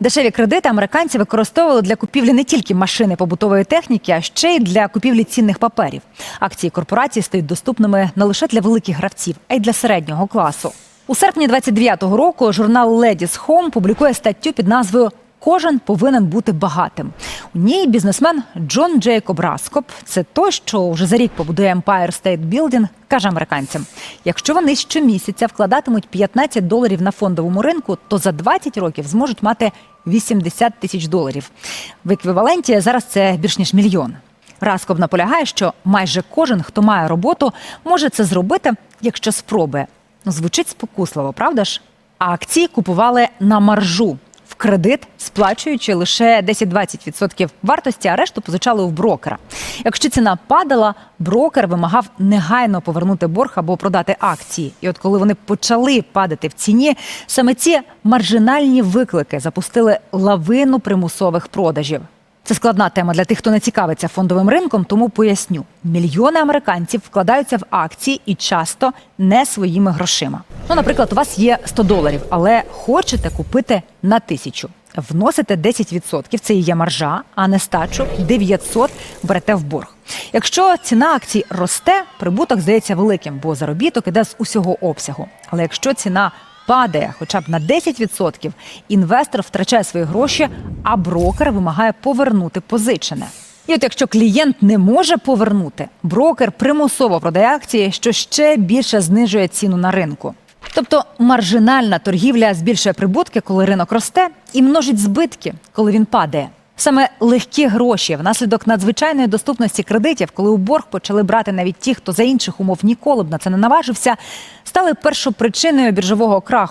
Дешеві кредити американці використовували для купівлі не тільки машини побутової техніки, а ще й для купівлі цінних паперів. Акції корпорації стають доступними не лише для великих гравців, а й для середнього класу. У серпні 29-го року журнал Ladies Home публікує статтю під назвою Кожен повинен бути багатим. У ній бізнесмен Джон Джейкоб Раскоп, це той, що вже за рік побудує Empire State Building, каже американцям: якщо вони щомісяця вкладатимуть 15 доларів на фондовому ринку, то за 20 років зможуть мати 80 тисяч доларів. В еквіваленті зараз це більш ніж мільйон. Раскоп наполягає, що майже кожен, хто має роботу, може це зробити, якщо спробує. Ну, звучить спокусливо, правда ж? А акції купували на маржу кредит, сплачуючи лише 10-20% вартості, а решту позичали у брокера. Якщо ціна падала, брокер вимагав негайно повернути борг або продати акції. І от коли вони почали падати в ціні, саме ці маржинальні виклики запустили лавину примусових продажів. Це складна тема для тих, хто не цікавиться фондовим ринком, тому поясню: мільйони американців вкладаються в акції і часто не своїми грошима. Ну, наприклад, у вас є 100 доларів, але хочете купити на тисячу. Вносите 10%, це і є маржа, а нестачу 900 берете в борг. Якщо ціна акцій росте, прибуток здається великим, бо заробіток іде з усього обсягу. Але якщо ціна падає хоча б на 10%, інвестор втрачає свої гроші, а брокер вимагає повернути позичене. І от якщо клієнт не може повернути, брокер примусово продає акції, що ще більше знижує ціну на ринку. Тобто маржинальна торгівля збільшує прибутки, коли ринок росте, і множить збитки, коли він падає. Саме легкі гроші внаслідок надзвичайної доступності кредитів, коли у борг почали брати навіть ті, хто за інших умов ніколи б на це не наважився, стали першопричиною біржового краху.